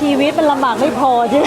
ชีวิตมันลำบากไม่พอใช่ไหม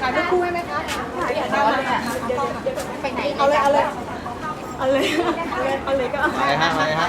ขายเป็นคู่ให้ไหมคะขายเอาเลยไปไหนเอาเลยเอาเลยเอาเลยเอาเลยก็เอามาเลยฮะอะไรฮะ